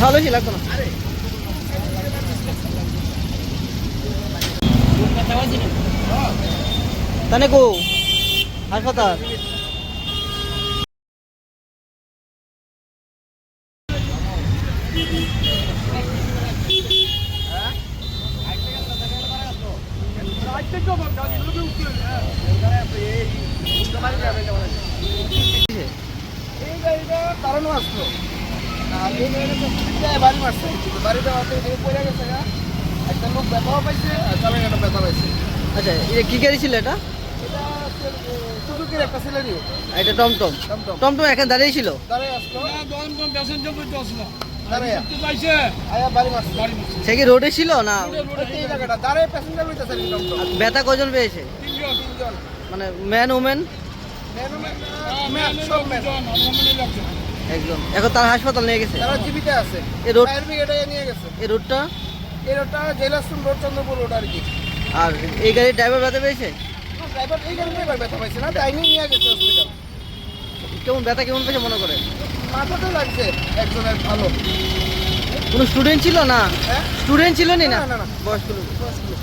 ভালো ছিল লাগতো না কো হাসপাতাল দাঁড়ানো আসলো আর ব্যথাও পাইছে আর ব্যথা আচ্ছা গাড়ি এটা এটা একটা এটা টমটম টমটম দাঁড়িয়ে ছিল? সে কি রোডে ছিল না? ব্যথা কজন পেয়েছে? মানে ম্যান ম্যান ম্যান সব ম্যান একজন এখন তার হাসপাতাল নিয়ে গেছে। তারা জীবিত আছে। এই রোড- ব্রিগেডে নিয়ে গেছে। এই রোডটা? এই রোডটা জেলাসুন রোড চন্দ্রপুর রোড আর কি। আর এই গাড়ির ড্রাইভার ব্যথা পেয়েছে? ড্রাইভার এই গাড়িতে এবার ব্যথা পাইছে না তাই নিয়ে গেছে হসপিটাল কেমন ব্যথা কেমন পেয়েছে মনে করে মাথাতে লাগছে একজনের ভালো। কোনো স্টুডেন্ট ছিল না? হ্যাঁ? স্টুডেন্ট ছিল না? না, না, না। বয়স্ক লোক। বয়স্ক লোক।